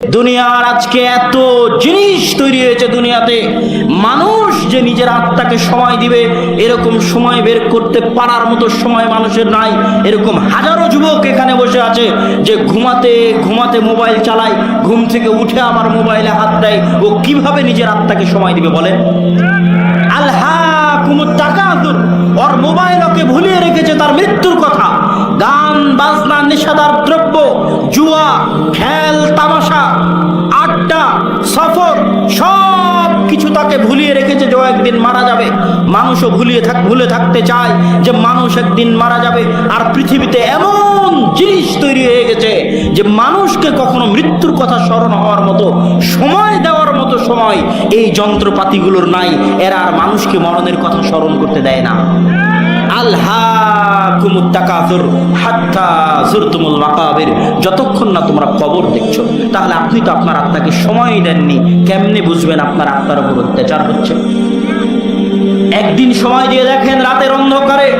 দুনিয়ার আজকে এত জিনিস তৈরি হয়েছে দুনিয়াতে। মানুষ যে নিজের আত্মাকে সময় দিবে, এরকম সময় বের করতে পারার মতো সময় মানুষের নাই। এরকম হাজারো যুবক এখানে বসে আছে যে ঘুমাতে ঘুমাতে মোবাইল চালায়, ঘুম থেকে উঠে আবার মোবাইলে হাত দেয়। ও কীভাবে নিজের আত্মাকে সময় দিবে বলে আল্লাহ কুমুর টাকা ওর মোবাইল ওকে ভুলিয়ে রেখেছে তার মৃত্যুর কথা। গান, বাজনা নেশাদার দ্রব্য, জুয়া, খেল, তামাশা, আড্ডা, সফর সব কিছু তাকে ভুলিয়ে রেখেছে যে একদিন মারা যাবে। মানুষও ভুলিয়ে থাক, ভুলে থাকতে চায় যে মানুষ একদিন মারা যাবে। আর পৃথিবীতে এমন জিনিস তৈরি হয়ে গেছে যে মানুষকে কখনো মৃত্যুর কথা স্মরণ হওয়ার মতো, সময় দেওয়ার মতো সময় এই যন্ত্রপাতিগুলোর নাই। এরা আর মানুষকে মরণের কথা স্মরণ করতে দেয় না। যতক্ষণ না তোমরা কবর দেখছ, তাহলে আপনি তো আপনার আত্মাকে সময় দেননি। কেমনে বুঝবেন আপনার আত্মার উপর অত্যাচার হচ্ছে? একদিন সময় দিয়ে দেখেন রাতের অন্ধকারে,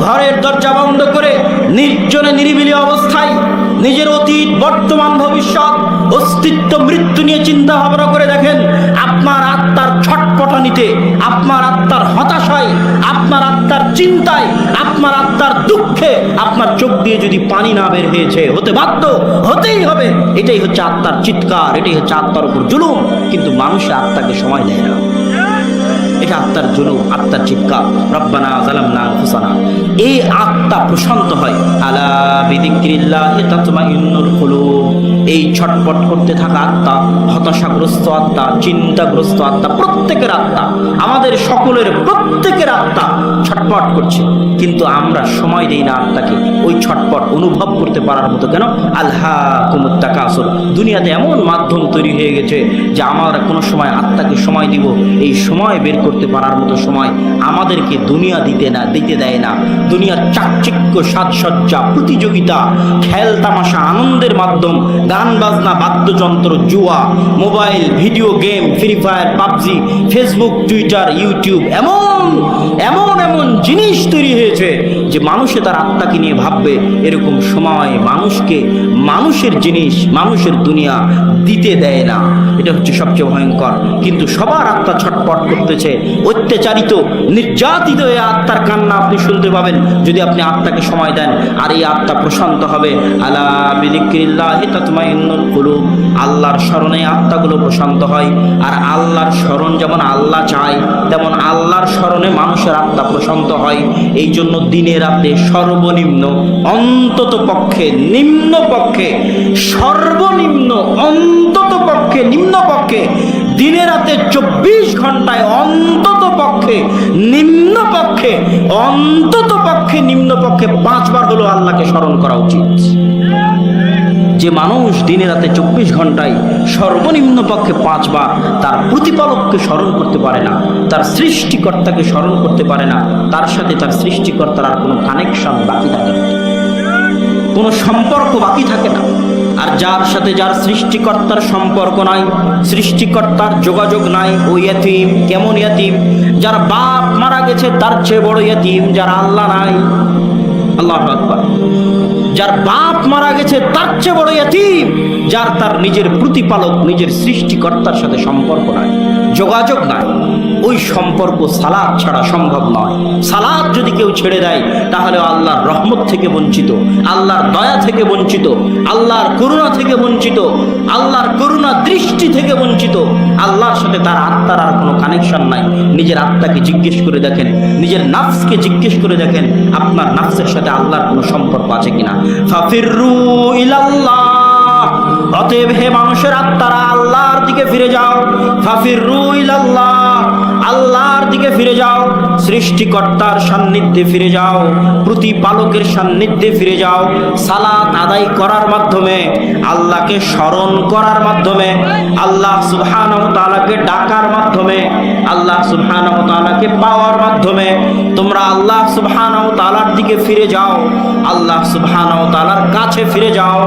ঘরের দরজা বন্ধ করে, নির্জনে নিরিবিলি অবস্থায় নিজের অতীত, বর্তমান ভবিষ্যৎ, অস্তিত্ব, মৃত্যু নিয়ে চিন্তা ভাবনা করে দেখেন, আপনার আত্মার ছটপটানিতে, আপনার আত্মার হতাশায়, আপনার আত্মার চিন্তায়, আপনার আত্মার দুঃখে, আপনার চোখ দিয়ে যদি পানি না বের হয়েছে, হতে বাধ্য হতেই হবে। এটাই হচ্ছে আত্মার চিৎকার, এটাই হচ্ছে আত্মার উপর জুলুম। কিন্তু মানুষের আত্মাকে সময় দেয় না। এটা আত্মার জুলুম, আত্মার চিৎকার। রব্বানা জালামনা আনফুসানা। এই আত্মা প্রশান্ত হয়। আলা বিদিক্রিল্লাহি তাতমাইন্নুল কুলুব। এই ছটপট করতে থাকা আত্মা, হতাশাগ্রস্ত আত্মা, চিন্তাগ্রস্ত আত্মা, প্রত্যেকের আত্মা, আমাদের সকলের প্রত্যেকের আত্মা ছটপট করছে। কিন্তু আমরা সময় দেই না আত্মাকে। ওই ছটপট অনুভব করতে পারার মতো কেন? আল্লাহ কুমুত্তাকা আসল দুনিয়াতে এমন মাধ্যম তৈরি হয়ে গেছে যে আমরা কোনো সময় আত্মাকে সময় দিব। এই সময় বের করতে পারার মতো সময় আমাদেরকে দুনিয়া দিতে না, দিতে দেয় না। দুনিয়ার চাকচিক্য, সাজসজ্জা, প্রতিযোগিতা, খেল, তামাশা, আনন্দের মাধ্যম, গান, বাজনা, বাদ্যযন্ত্র, জুয়া, mobile, video game, Free Fire, PUBG, Facebook, Twitter, YouTube, এমন এমন এমন জিনিস তৈরি হয়েছে যে মানুষে তার আত্মাকে নিয়ে ভাববে, এরকম সময় মানুষকে মানুষের জিনিস, মানুষের দুনিয়া দিতে দেয় না। এটা হচ্ছে সবচেয়ে ভয়ঙ্কর। কিন্তু সবার আত্মা ছটপট করতেছে, অত্যাচারিত, নির্যাতিত এই আত্মার কান্না আপনি শুনতে পাবেন যদি আপনি আত্মাকে সময় দেন। আর এই আত্মা প্রশান্ত হবে। আলা বিদিক্রিল্লাহি তাতমাইন্নুল আল্লাহর স্মরণে আত্মাগুলো প্রশান্ত হয়। আর আল্লাহর স্মরণ যেমন আল্লাহ চায়, তেমন আল্লাহর স্মরণে মানুষের আত্মা প্রশান্ত হয়। এই জন্য দিনে রাতে সর্বনিম্ন, অন্তত পক্ষে, নিম্ন পক্ষে, সর্বনিম্ন, অন্তত পক্ষে, নিম্ন পক্ষে, দিনে রাতে চব্বিশ ঘন্টায় অন্তত পক্ষে, নিম্ন পক্ষে, অন্তত পক্ষে, নিম্ন পক্ষে পাঁচবার হলো আল্লাহকে স্মরণ করা উচিত। যে মানুষ দিনে রাতে চব্বিশ ঘন্টায় সর্বনিম্ন পক্ষে পাঁচবার তার প্রতিপালককে স্মরণ করতে পারে না, তার সৃষ্টিকর্তাকে স্মরণ করতে পারে না, তার সাথে তার সৃষ্টিকর্তার আর কোনো কানেকশন বাকি থাকে না। কোনো সম্পর্ক বাকি থাকে না। আর যার সাথে যার সৃষ্টিকর্তার সম্পর্ক নাই, সৃষ্টিকর্তার যোগাযোগ নাই, ও ইয়াতিম, কেমন ইয়াতিম? যার বাপ মারা গেছে, তার চেয়ে বড় ইয়াতিম, যার আল্লাহ নাই। আল্লাহ যার বাপ মারা গেছে, তার চেয়ে বড় ইয়াতিম, যার তার নিজের প্রতিপালক, নিজের সৃষ্টিকর্তার সাথে সম্পর্ক নাই, যোগাযোগ নাই, ওই সম্পর্ক সালাদ ছাড়া সম্ভব নয়। সালাদ যদি কেউ ছেড়ে দেয়, তাহলে আল্লাহর রহমত থেকে বঞ্চিত, আল্লাহর দয়া থেকে বঞ্চিত, আল্লাহর করুণা থেকে বঞ্চিত, আল্লাহর করুণা দৃষ্টি থেকে বঞ্চিত, আল্লাহর সাথে তার আত্মার আর কোনো কানেকশন নাই। নিজের আত্মাকে জিজ্ঞেস করে দেখেন, নিজের নাফসকে জিজ্ঞেস করে দেখেন, আপনার নাফসের সাথে আল্লাহর কোনো সম্পর্ক আছে কিনা? ফাফিরু অতএব হে মানুষের আত্মারা, আল্লাহর দিকে ফিরে যাও। ফাফিরু ইলাল্লাহ। আল্লাহর দিকে ফিরে যাও, সৃষ্টিকর্তার সান্নিধ্যে ফিরে যাও, প্রতিপালকের সান্নিধ্যে ফিরে যাও, সালাত আদায় করার মাধ্যমে, আল্লাহকে স্মরণ করার মাধ্যমে, আল্লাহ সুবহানাহু তাআলাকে ডাকার মাধ্যমে, আল্লাহ সুবহানাহু তাআলাকে পাওয়ার মাধ্যমে, তোমরা আল্লাহ সুবহানাহু তাআলার দিকে ফিরে যাও, আল্লাহ সুবহানাহু তাআলার কাছে ফিরে যাও।